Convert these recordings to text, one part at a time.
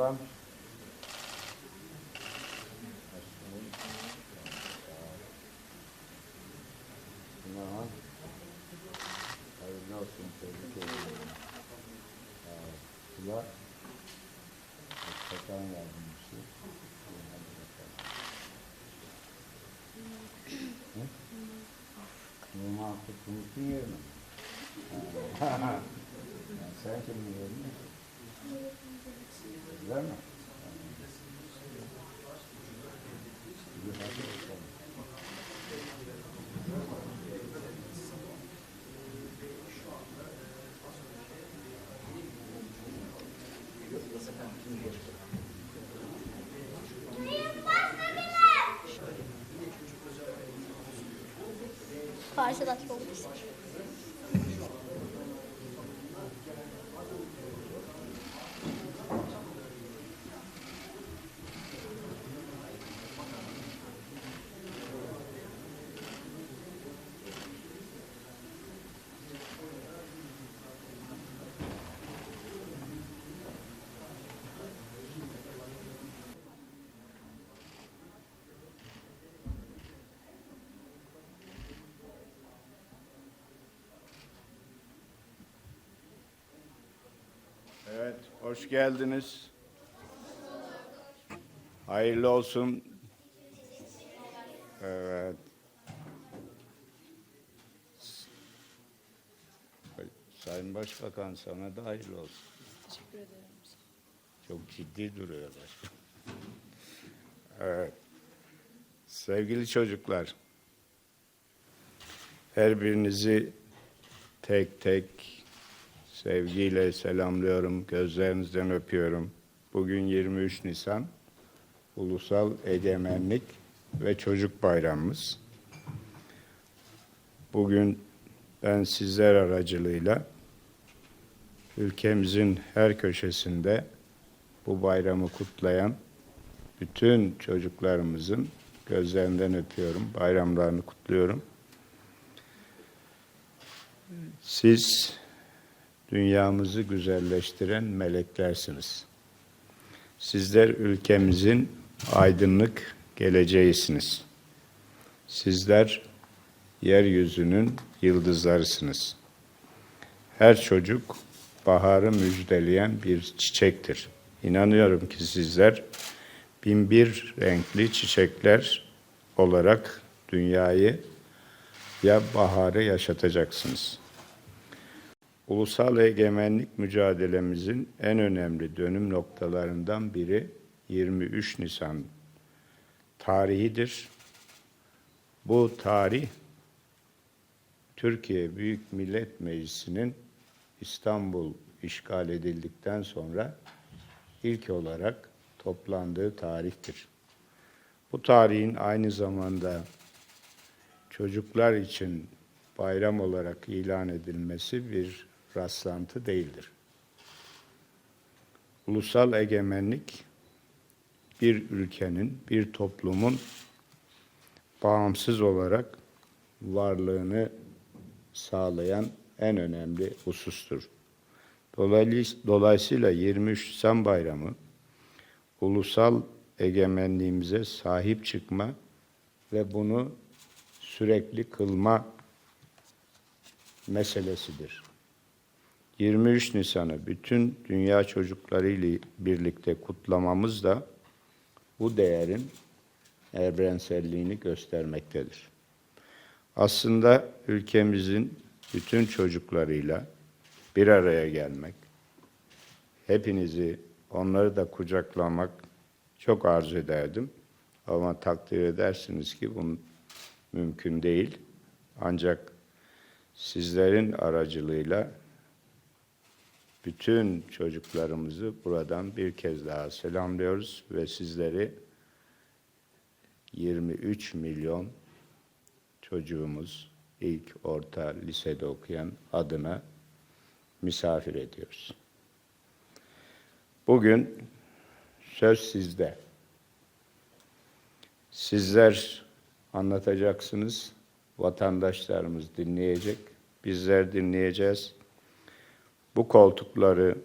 Kurban. Tamam. Hayırlı olsun. Tebrik ederim. Kula. Bakan yardımcısı. Hadi bakalım. Ne? Numan Kutlu'nun yerine. Ha. Ya Sen kimin yerine? Öyle mi? İyi, hadi bakalım. Karşıdaki olmuş. Evet, hoş geldiniz. Hayırlı olsun. Evet. Sayın Başbakan sana da hayırlı olsun. Teşekkür ederim. Çok ciddi duruyor başkan. Evet. Sevgili çocuklar, her birinizi tek tek sevgiyle selamlıyorum, gözlerinizden öpüyorum. Bugün 23 Nisan, Ulusal Egemenlik ve Çocuk Bayramımız. Bugün ben sizler aracılığıyla ülkemizin her köşesinde bu bayramı kutlayan bütün çocuklarımızın gözlerinden öpüyorum, bayramlarını kutluyorum. Siz dünyamızı güzelleştiren meleklersiniz. Sizler ülkemizin aydınlık geleceğisiniz. Sizler yeryüzünün yıldızlarısınız. Her çocuk baharı müjdeleyen bir çiçektir. İnanıyorum ki sizler binbir renkli çiçekler olarak dünyayı ya baharı yaşatacaksınız. Ulusal egemenlik mücadelemizin en önemli dönüm noktalarından biri 23 Nisan tarihidir. Bu tarih Türkiye Büyük Millet Meclisi'nin İstanbul işgal edildikten sonra ilk olarak toplandığı tarihtir. Bu tarihin aynı zamanda çocuklar için bayram olarak ilan edilmesi bir rastlantı değildir. Ulusal egemenlik bir ülkenin, bir toplumun bağımsız olarak varlığını sağlayan en önemli husustur. Dolayıs- Dolayısıyla 23 Nisan Bayramı ulusal egemenliğimize sahip çıkma ve bunu sürekli kılma meselesidir. 23 Nisan'ı bütün dünya çocuklarıyla birlikte kutlamamız da bu değerin evrenselliğini göstermektedir. Aslında ülkemizin bütün çocuklarıyla bir araya gelmek, hepinizi, onları da kucaklamak çok arzu ederdim. Ama takdir edersiniz ki bu mümkün değil. Ancak sizlerin aracılığıyla bütün çocuklarımızı buradan bir kez daha selamlıyoruz ve sizleri 23 milyon çocuğumuz ilk orta lisede okuyan adına misafir ediyoruz. Bugün söz sizde. Sizler anlatacaksınız, vatandaşlarımız dinleyecek, bizler dinleyeceğiz. Bu koltukları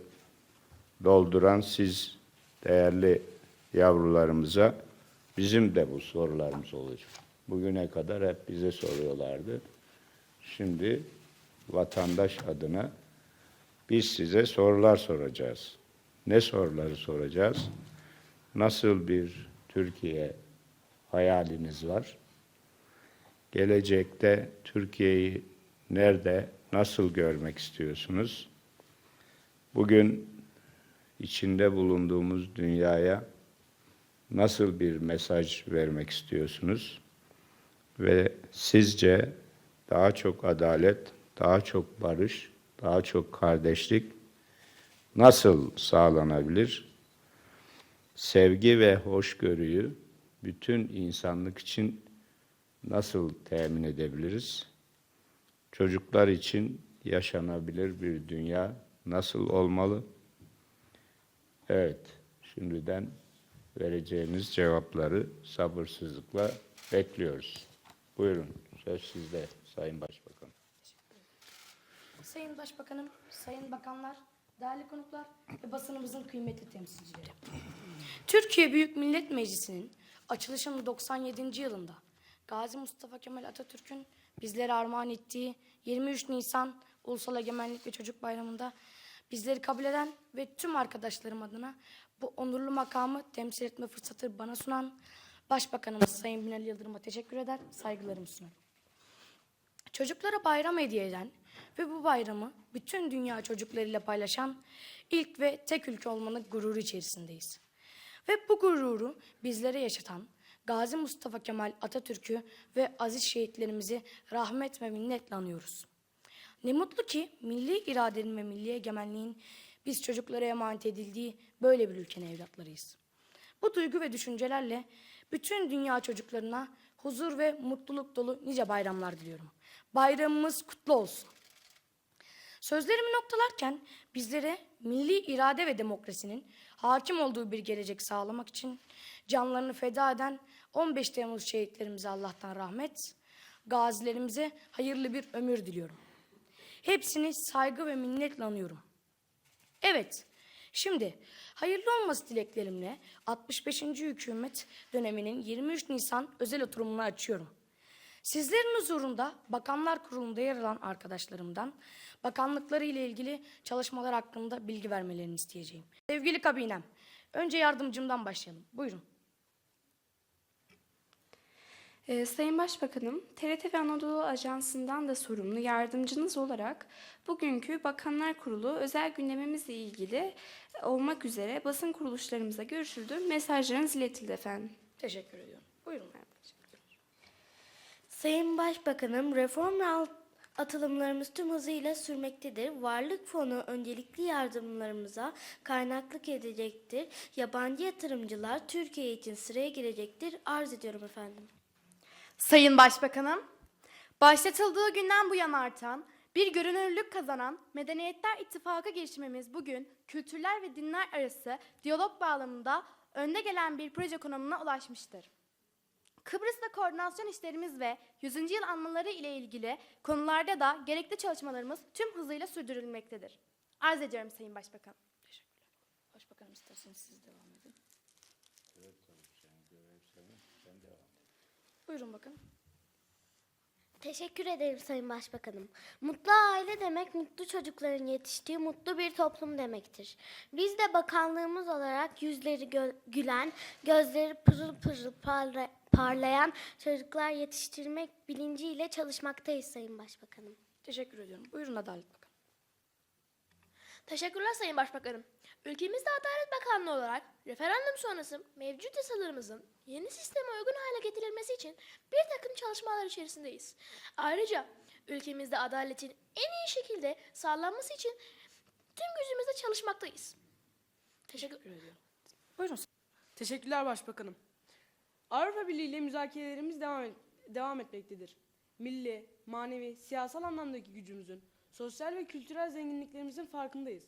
dolduran siz değerli yavrularımıza bizim de bu sorularımız olacak. Bugüne kadar hep bize soruyorlardı. Şimdi vatandaş adına biz size sorular soracağız. Ne soruları soracağız? Nasıl bir Türkiye hayaliniz var? Gelecekte Türkiye'yi nerede, nasıl görmek istiyorsunuz? Bugün içinde bulunduğumuz dünyaya nasıl bir mesaj vermek istiyorsunuz? Ve sizce daha çok adalet, daha çok barış, daha çok kardeşlik nasıl sağlanabilir? Sevgi ve hoşgörüyü bütün insanlık için nasıl temin edebiliriz? Çocuklar için yaşanabilir bir dünya nasıl olmalı? Evet, şimdiden vereceğiniz cevapları sabırsızlıkla bekliyoruz. Buyurun, söz sizde Sayın Başbakan. Sayın Başbakanım, Sayın Bakanlar, değerli konuklar ve basınımızın kıymetli temsilcileri. Türkiye Büyük Millet Meclisi'nin açılışının 97. yılında Gazi Mustafa Kemal Atatürk'ün bizlere armağan ettiği 23 Nisan Ulusal Egemenlik ve Çocuk Bayramı'nda bizleri kabul eden ve tüm arkadaşlarım adına bu onurlu makamı temsil etme fırsatı bana sunan Başbakanımız Sayın Binali Yıldırım'a teşekkür eder, saygılarımı sunarım. Çocuklara bayram hediye eden ve bu bayramı bütün dünya çocuklarıyla paylaşan ilk ve tek ülke olmanın gururu içerisindeyiz. Ve bu gururu bizlere yaşatan Gazi Mustafa Kemal Atatürk'ü ve aziz şehitlerimizi rahmet ve minnetle anıyoruz. Ne mutlu ki milli iradenin ve milli egemenliğin biz çocuklara emanet edildiği böyle bir ülkenin evlatlarıyız. Bu duygu ve düşüncelerle bütün dünya çocuklarına huzur ve mutluluk dolu nice bayramlar diliyorum. Bayramımız kutlu olsun. Sözlerimi noktalarken bizlere milli irade ve demokrasinin hakim olduğu bir gelecek sağlamak için canlarını feda eden 15 Temmuz şehitlerimize Allah'tan rahmet, gazilerimize hayırlı bir ömür diliyorum. Hepsini saygı ve minnetle anıyorum. Evet, şimdi hayırlı olması dileklerimle 65. hükümet döneminin 23 Nisan özel oturumunu açıyorum. Sizlerin huzurunda Bakanlar Kurulu'nda yer alan arkadaşlarımdan bakanlıkları ile ilgili çalışmalar hakkında bilgi vermelerini isteyeceğim. Sevgili kabinem, önce yardımcımdan başlayalım. Buyurun. Ee, Sayın Başbakanım, TRT ve Anadolu Ajansı'ndan da sorumlu yardımcınız olarak bugünkü Bakanlar Kurulu özel gündemimizle ilgili olmak üzere basın kuruluşlarımıza görüşüldü. Mesajlarınız iletildi efendim. Teşekkür ediyorum. Buyurun. Sayın Başbakanım, reform ve atılımlarımız tüm hızıyla sürmektedir. Varlık fonu öncelikli yardımlarımıza kaynaklık edecektir. Yabancı yatırımcılar Türkiye için sıraya girecektir. Arz ediyorum efendim. Sayın Başbakanım, başlatıldığı günden bu yana artan, bir görünürlük kazanan Medeniyetler İttifakı girişimimiz bugün kültürler ve dinler arası diyalog bağlamında önde gelen bir proje konumuna ulaşmıştır. Kıbrıs'ta koordinasyon işlerimiz ve 100. yıl anmaları ile ilgili konularda da gerekli çalışmalarımız tüm hızıyla sürdürülmektedir. Arz ediyorum Sayın Başbakan. Başbakanım isterseniz siz devam edin. Buyurun bakın. Teşekkür ederim Sayın Başbakanım. Mutlu aile demek mutlu çocukların yetiştiği mutlu bir toplum demektir. Biz de bakanlığımız olarak yüzleri gö- gülen, gözleri pırıl pırıl parla- parlayan çocuklar yetiştirmek bilinciyle çalışmaktayız Sayın Başbakanım. Teşekkür ediyorum. Buyurun Adalet Bakanı. Teşekkürler Sayın Başbakanım. Ülkemizde Adalet Bakanlığı olarak referandum sonrası mevcut yasalarımızın yeni sisteme uygun hale getirilmesi için bir takım çalışmalar içerisindeyiz. Ayrıca ülkemizde adaletin en iyi şekilde sağlanması için tüm gücümüzle çalışmaktayız. Teşekkür ediyorum. Buyurun. Teşekkürler Başbakanım. Avrupa Birliği ile müzakerelerimiz devam, et- devam etmektedir. Milli, manevi, siyasal anlamdaki gücümüzün, sosyal ve kültürel zenginliklerimizin farkındayız.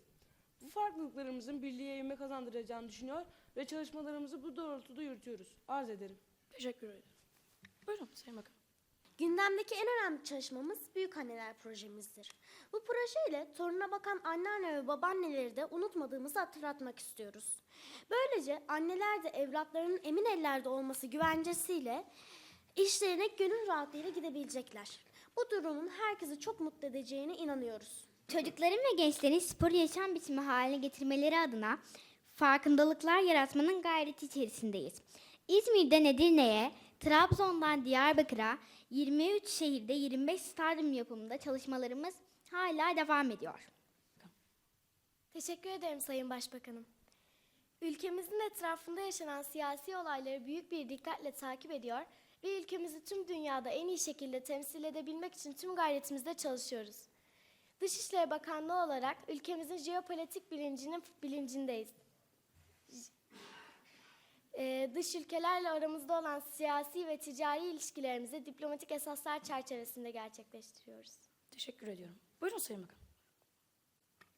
Bu farklılıklarımızın birliğe ivme kazandıracağını düşünüyor ve çalışmalarımızı bu doğrultuda yürütüyoruz. Arz ederim. Teşekkür ederim. Buyurun Sayın Bakan. Gündemdeki en önemli çalışmamız Büyük Anneler Projemizdir. Bu projeyle toruna bakan anneanne ve babaanneleri de unutmadığımızı hatırlatmak istiyoruz. Böylece anneler de evlatlarının emin ellerde olması güvencesiyle işlerine gönül rahatlığıyla gidebilecekler. Bu durumun herkesi çok mutlu edeceğine inanıyoruz. Çocukların ve gençlerin spor yaşam biçimi haline getirmeleri adına farkındalıklar yaratmanın gayreti içerisindeyiz. İzmir'den Edirne'ye, Trabzon'dan Diyarbakır'a 23 şehirde 25 stadyum yapımında çalışmalarımız hala devam ediyor. Teşekkür ederim Sayın Başbakanım. Ülkemizin etrafında yaşanan siyasi olayları büyük bir dikkatle takip ediyor ve ülkemizi tüm dünyada en iyi şekilde temsil edebilmek için tüm gayretimizle çalışıyoruz. Dışişleri Bakanlığı olarak ülkemizin jeopolitik bilincinin bilincindeyiz. Ee, dış ülkelerle aramızda olan siyasi ve ticari ilişkilerimizi diplomatik esaslar çerçevesinde gerçekleştiriyoruz. Teşekkür ediyorum. Buyurun Sayın Bakan.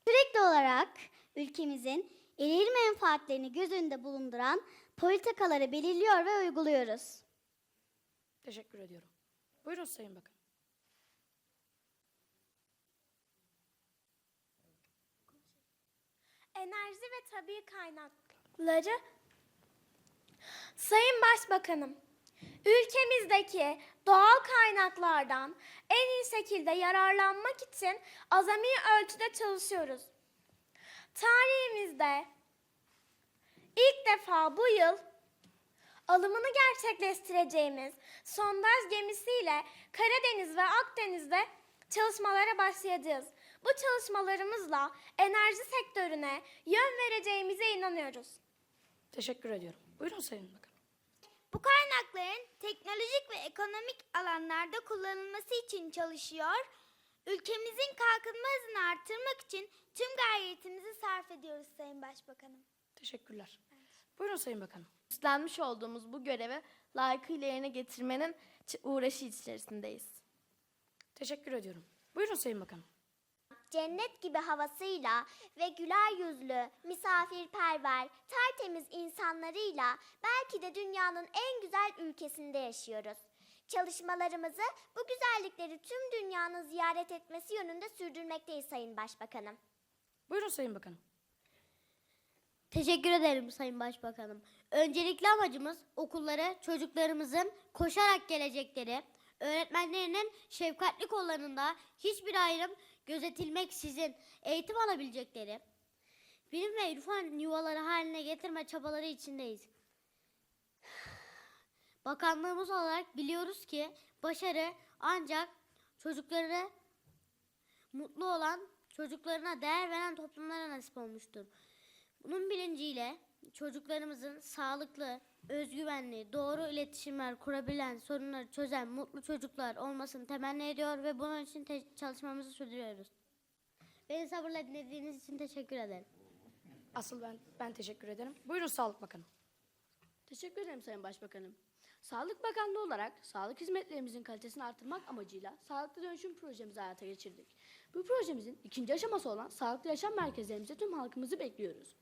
Sürekli olarak ülkemizin ileri menfaatlerini göz önünde bulunduran politikaları belirliyor ve uyguluyoruz. Teşekkür ediyorum. Buyurun Sayın Bakan. Enerji ve tabii kaynakları Sayın Başbakanım, ülkemizdeki doğal kaynaklardan en iyi şekilde yararlanmak için azami ölçüde çalışıyoruz. Tarihimizde ilk defa bu yıl alımını gerçekleştireceğimiz sondaj gemisiyle Karadeniz ve Akdeniz'de çalışmalara başlayacağız. Bu çalışmalarımızla enerji sektörüne yön vereceğimize inanıyoruz. Teşekkür ediyorum. Buyurun Sayın Bakan. Bu kaynakların teknolojik ve ekonomik alanlarda kullanılması için çalışıyor, ülkemizin kalkınma hızını artırmak için tüm gayretimizi sarf ediyoruz Sayın Başbakanım. Teşekkürler. Buyurun Sayın Bakanım. Üstlenmiş olduğumuz bu görevi layıkıyla yerine getirmenin uğraşı içerisindeyiz. Teşekkür ediyorum. Buyurun Sayın Bakanım. Cennet gibi havasıyla ve güler yüzlü, misafirperver, tertemiz insanlarıyla belki de dünyanın en güzel ülkesinde yaşıyoruz. Çalışmalarımızı bu güzellikleri tüm dünyanın ziyaret etmesi yönünde sürdürmekteyiz Sayın Başbakanım. Buyurun Sayın Bakanım. Teşekkür ederim Sayın Başbakanım. Öncelikli amacımız okullara çocuklarımızın koşarak gelecekleri, öğretmenlerinin şefkatli kollarında hiçbir ayrım gözetilmeksizin eğitim alabilecekleri, bilim ve irfan yuvaları haline getirme çabaları içindeyiz. Bakanlığımız olarak biliyoruz ki başarı ancak çocukları mutlu olan, çocuklarına değer veren toplumlara nasip olmuştur. Bunun bilinciyle çocuklarımızın sağlıklı, özgüvenli, doğru iletişimler kurabilen, sorunları çözen mutlu çocuklar olmasını temenni ediyor ve bunun için te- çalışmamızı sürdürüyoruz. Beni sabırla dinlediğiniz için teşekkür ederim. Asıl ben ben teşekkür ederim. Buyurun Sağlık Bakanı. Teşekkür ederim Sayın Başbakanım. Sağlık Bakanlığı olarak sağlık hizmetlerimizin kalitesini artırmak amacıyla Sağlıklı Dönüşüm projemizi hayata geçirdik. Bu projemizin ikinci aşaması olan sağlıklı yaşam merkezlerimize tüm halkımızı bekliyoruz.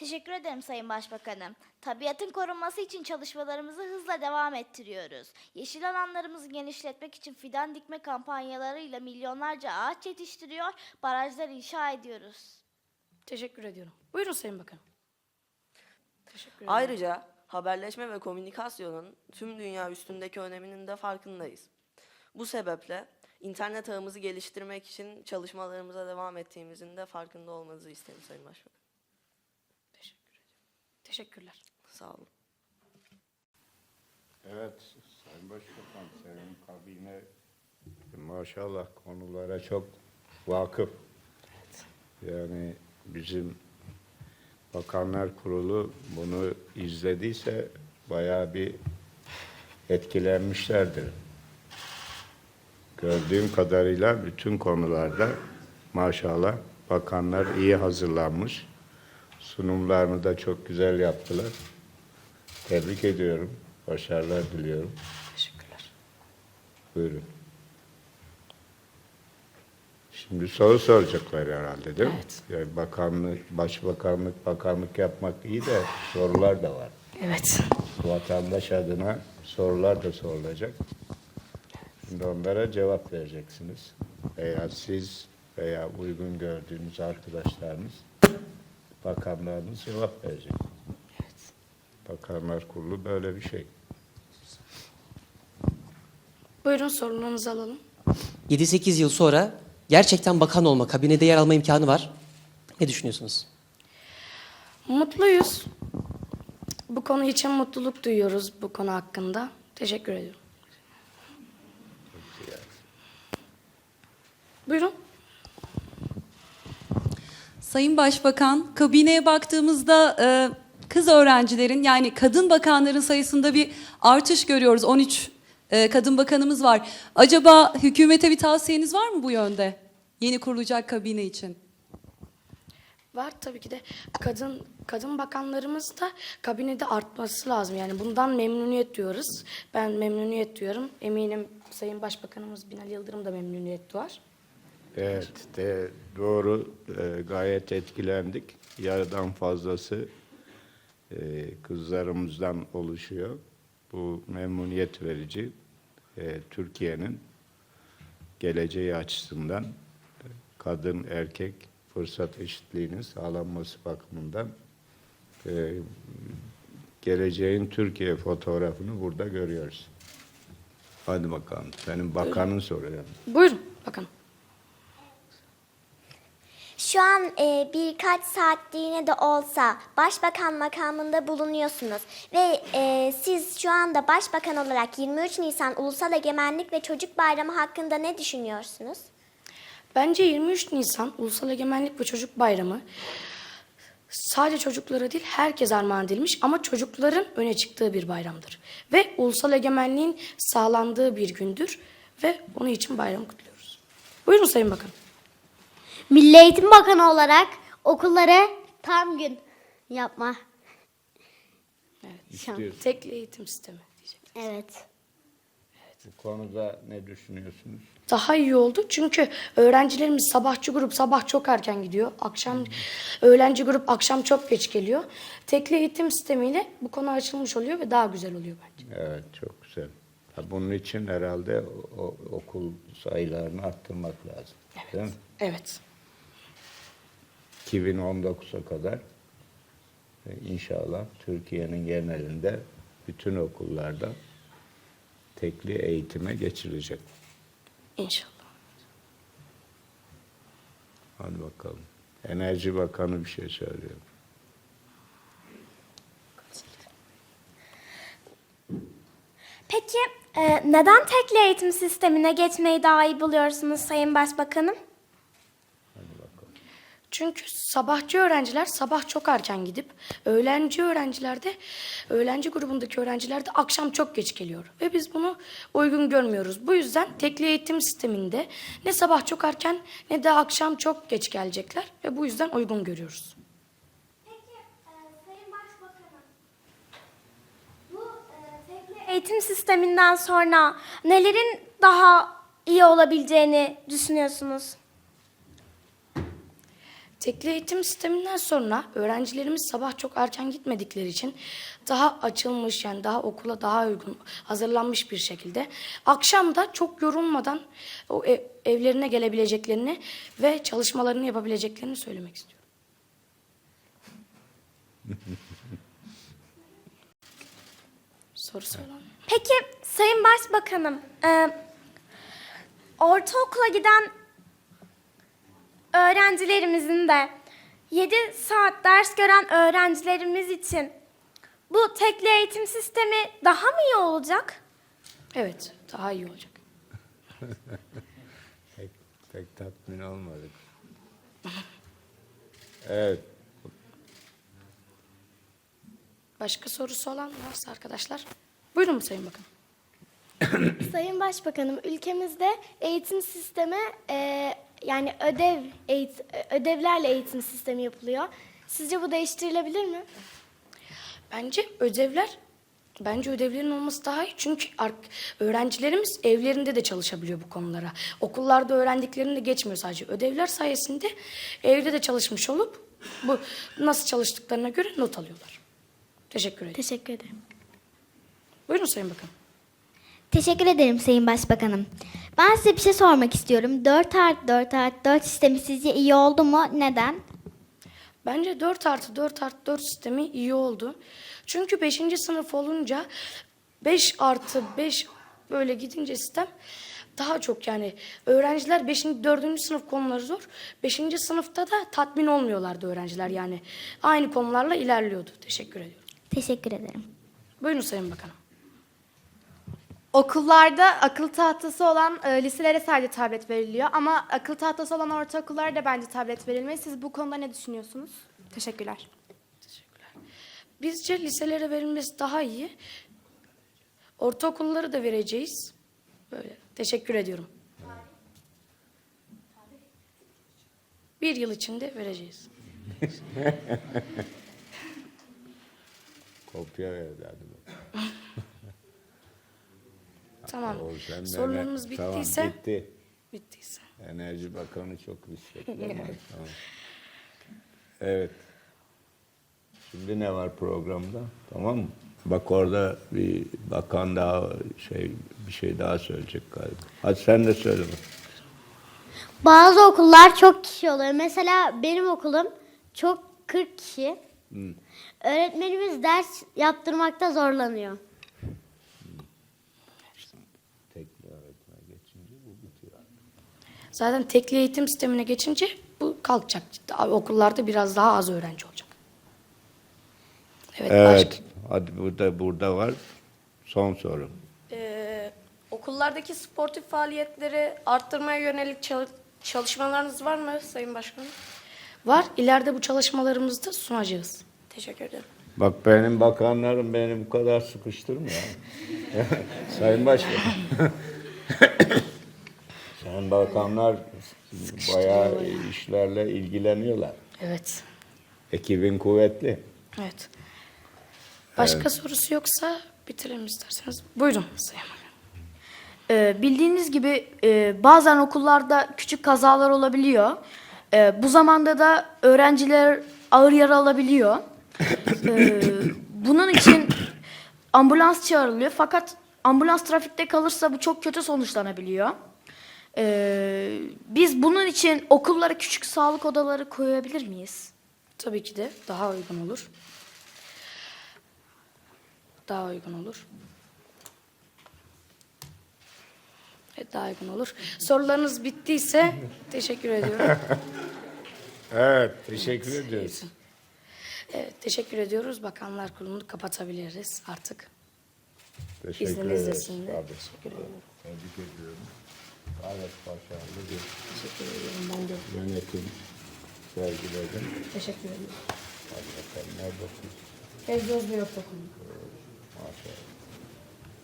Teşekkür ederim Sayın Başbakanım. Tabiatın korunması için çalışmalarımızı hızla devam ettiriyoruz. Yeşil alanlarımızı genişletmek için fidan dikme kampanyalarıyla milyonlarca ağaç yetiştiriyor, barajlar inşa ediyoruz. Teşekkür ediyorum. Buyurun Sayın Bakanım. Teşekkür ederim. Ayrıca haberleşme ve komünikasyonun tüm dünya üstündeki öneminin de farkındayız. Bu sebeple internet ağımızı geliştirmek için çalışmalarımıza devam ettiğimizin de farkında olmanızı isterim Sayın Başbakan. Teşekkürler. Sağ olun. Evet, Sayın Başbakan, senin kabine maşallah konulara çok vakıf. Yani bizim Bakanlar Kurulu bunu izlediyse bayağı bir etkilenmişlerdir. Gördüğüm kadarıyla bütün konularda maşallah bakanlar iyi hazırlanmış. Sunumlarını da çok güzel yaptılar. Tebrik ediyorum. Başarılar diliyorum. Teşekkürler. Buyurun. Şimdi soru soracaklar herhalde değil mi? Evet. Yani bakanlık, başbakanlık, bakanlık yapmak iyi de sorular da var. Evet. Vatandaş adına sorular da sorulacak. Şimdi onlara cevap vereceksiniz. Veya siz veya uygun gördüğünüz arkadaşlarınız Bakanlarınız cevap verecek. Bakanlar Kurulu böyle bir şey. Buyurun sorularınızı alalım. 7-8 yıl sonra gerçekten bakan olma, kabinede yer alma imkanı var. Ne düşünüyorsunuz? Mutluyuz. Bu konu için mutluluk duyuyoruz bu konu hakkında. Teşekkür ediyorum. Buyurun. Sayın Başbakan, kabineye baktığımızda e, kız öğrencilerin yani kadın bakanların sayısında bir artış görüyoruz. 13 e, kadın bakanımız var. Acaba hükümete bir tavsiyeniz var mı bu yönde? Yeni kurulacak kabine için. Var tabii ki de kadın kadın bakanlarımız da kabinede artması lazım. Yani bundan memnuniyet duyuyoruz. Ben memnuniyet duyuyorum. Eminim Sayın Başbakanımız Binali Yıldırım da memnuniyet duyar. Evet, de doğru. e, gayet etkilendik. Yarıdan fazlası e, kızlarımızdan oluşuyor. Bu memnuniyet verici. E, Türkiye'nin geleceği açısından kadın erkek fırsat eşitliğinin sağlanması bakımından e, geleceğin Türkiye fotoğrafını burada görüyoruz. Hadi bakalım. Senin bakanın soruyor. Buyurun bakın. Şu an e, birkaç saatliğine de olsa başbakan makamında bulunuyorsunuz ve e, siz şu anda başbakan olarak 23 Nisan Ulusal Egemenlik ve Çocuk Bayramı hakkında ne düşünüyorsunuz? Bence 23 Nisan Ulusal Egemenlik ve Çocuk Bayramı sadece çocuklara değil herkes armağan edilmiş ama çocukların öne çıktığı bir bayramdır. Ve ulusal egemenliğin sağlandığı bir gündür ve onun için bayramı kutluyoruz. Buyurun Sayın Bakan. Milli Eğitim Bakanı olarak okulları tam gün yapma. İstiyorsun. Tekli eğitim sistemi diyecek. Evet. Bu konuda ne düşünüyorsunuz? Daha iyi oldu çünkü öğrencilerimiz sabahçı grup sabah çok erken gidiyor. Akşam öğlenci grup akşam çok geç geliyor. Tekli eğitim sistemiyle bu konu açılmış oluyor ve daha güzel oluyor bence. Evet, çok güzel. Ha, Bunun için herhalde o, o- okul sayılarını arttırmak lazım. Değil mi? Evet. 2019'a kadar e, inşallah Türkiye'nin genelinde bütün okullarda tekli eğitime geçilecek. İnşallah. Hadi bakalım. Enerji Bakanı bir şey söylüyor. Peki e, neden tekli eğitim sistemine geçmeyi daha iyi buluyorsunuz Sayın Başbakanım? Çünkü sabahçı öğrenciler sabah çok erken gidip öğlenci öğrenciler de öğlenci grubundaki öğrenciler de akşam çok geç geliyor. Ve biz bunu uygun görmüyoruz. Bu yüzden tekli eğitim sisteminde ne sabah çok erken ne de akşam çok geç gelecekler ve bu yüzden uygun görüyoruz. E, e, eğitim sisteminden sonra nelerin daha iyi olabileceğini düşünüyorsunuz? Tekli eğitim sisteminden sonra öğrencilerimiz sabah çok erken gitmedikleri için daha açılmış yani daha okula daha uygun hazırlanmış bir şekilde akşam da çok yorulmadan o ev- evlerine gelebileceklerini ve çalışmalarını yapabileceklerini söylemek istiyorum. Sorusu olan. Peki Sayın Başbakanım, e, ortaokula giden öğrencilerimizin de 7 saat ders gören öğrencilerimiz için bu tekli eğitim sistemi daha mı iyi olacak? Evet, daha iyi olacak. Pek, pek tatmin olmadık. Evet. Başka sorusu olan varsa arkadaşlar. Buyurun Sayın Bakan. Sayın Başbakanım, ülkemizde eğitim sistemi e, yani ödev eğit- ödevlerle eğitim sistemi yapılıyor. Sizce bu değiştirilebilir mi? Bence ödevler Bence ödevlerin olması daha iyi çünkü öğrencilerimiz evlerinde de çalışabiliyor bu konulara. Okullarda öğrendiklerini de geçmiyor sadece. Ödevler sayesinde evde de çalışmış olup bu nasıl çalıştıklarına göre not alıyorlar. Teşekkür ederim. Teşekkür ederim. Buyurun Sayın Bakan. Teşekkür ederim Sayın Başbakanım. Ben size bir şey sormak istiyorum. 4 artı 4 artı 4 sistemi sizce iyi oldu mu? Neden? Bence 4 artı 4 artı 4 sistemi iyi oldu. Çünkü 5. sınıf olunca 5 artı 5 böyle gidince sistem daha çok yani öğrenciler 5. 4. sınıf konuları zor. 5. sınıfta da tatmin olmuyorlardı öğrenciler yani. Aynı konularla ilerliyordu. Teşekkür ediyorum. Teşekkür ederim. Buyurun Sayın Bakanım. Okullarda akıl tahtası olan e, liselere sadece tablet veriliyor ama akıl tahtası olan ortaokullara da bence tablet verilmeli. Siz bu konuda ne düşünüyorsunuz? Teşekkürler. Bizce liselere verilmesi daha iyi. Ortaokulları da vereceğiz. Böyle. Teşekkür ediyorum. Bir yıl içinde vereceğiz. Kopya verdi hadi bakalım. Tamam. O sen de Sorularımız ne- bittiyse Tamam bitti. bittiyse. Enerji Bakanı çok rüşvetli ama tamam. Evet. Şimdi ne var programda? Tamam mı? Bak orada bir bakan daha şey bir şey daha söyleyecek galiba. Hadi sen de söyle bak. Bazı okullar çok kişi oluyor. Mesela benim okulum çok 40 kişi. Öğretmenimiz ders yaptırmakta zorlanıyor. Tekli öğretime geçince bu bitiyor. Zaten tekli eğitim sistemine geçince bu kalkacak. Okullarda biraz daha az öğrenci olacak. Evet. Evet. başka- Hadi burada burada var. Son soru. Ee, okullardaki sportif faaliyetleri arttırmaya yönelik çal- çalışmalarınız var mı Sayın Başkanım? Var. İleride bu çalışmalarımızı da sunacağız. Teşekkür ederim. Bak benim bakanlarım beni bu kadar sıkıştırmıyor. Sayın Başkan. Sayın bakanlar bayağı işlerle ilgileniyorlar. Evet. Ekibin kuvvetli. Evet. Başka sorusu yoksa bitirelim isterseniz. Buyurun Sayın. Ee, bildiğiniz gibi e, bazen okullarda küçük kazalar olabiliyor. Ee, bu zamanda da öğrenciler ağır yara alabiliyor. Ee, bunun için ambulans çağrılıyor. Fakat ambulans trafikte kalırsa bu çok kötü sonuçlanabiliyor. Ee, biz bunun için okullara küçük sağlık odaları koyabilir miyiz? Tabii ki de daha uygun olur. Daha uygun olur. Evet, daha uygun olur. Sorularınız bittiyse teşekkür ediyorum. Evet, teşekkür ediyoruz. Evet, teşekkür ediyoruz. Bakanlar Kurulu'nu kapatabiliriz artık. Teşekkür İzninizle ederiz. Teşekkür ediyorum. Tebrik ediyorum. Gayet başarılı bir Teşekkür ediyorum. Ben de yönetim sergiledin. teşekkür ediyorum. Hadi bakalım nerede okuyorsun? Fevzi Bey Ortaokulu. Maşallah.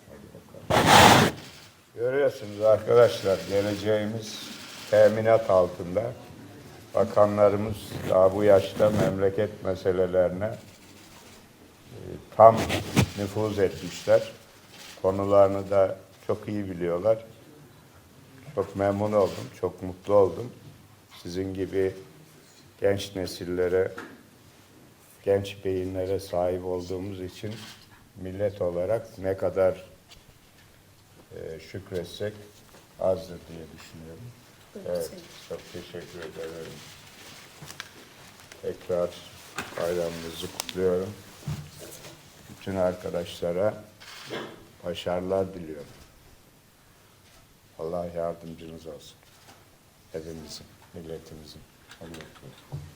Hadi bakalım. Görüyorsunuz arkadaşlar geleceğimiz teminat altında. Bakanlarımız daha bu yaşta memleket meselelerine e, tam nüfuz etmişler. Konularını da çok iyi biliyorlar. Çok memnun oldum, çok mutlu oldum. Sizin gibi genç nesillere genç beyinlere sahip olduğumuz için millet olarak ne kadar e, şükretsek azdır diye düşünüyorum. Evet, çok teşekkür ederim. Tekrar bayramınızı kutluyorum. Bütün arkadaşlara başarılar diliyorum. Allah yardımcınız olsun. Hepimizin, milletimizin. Allah'a.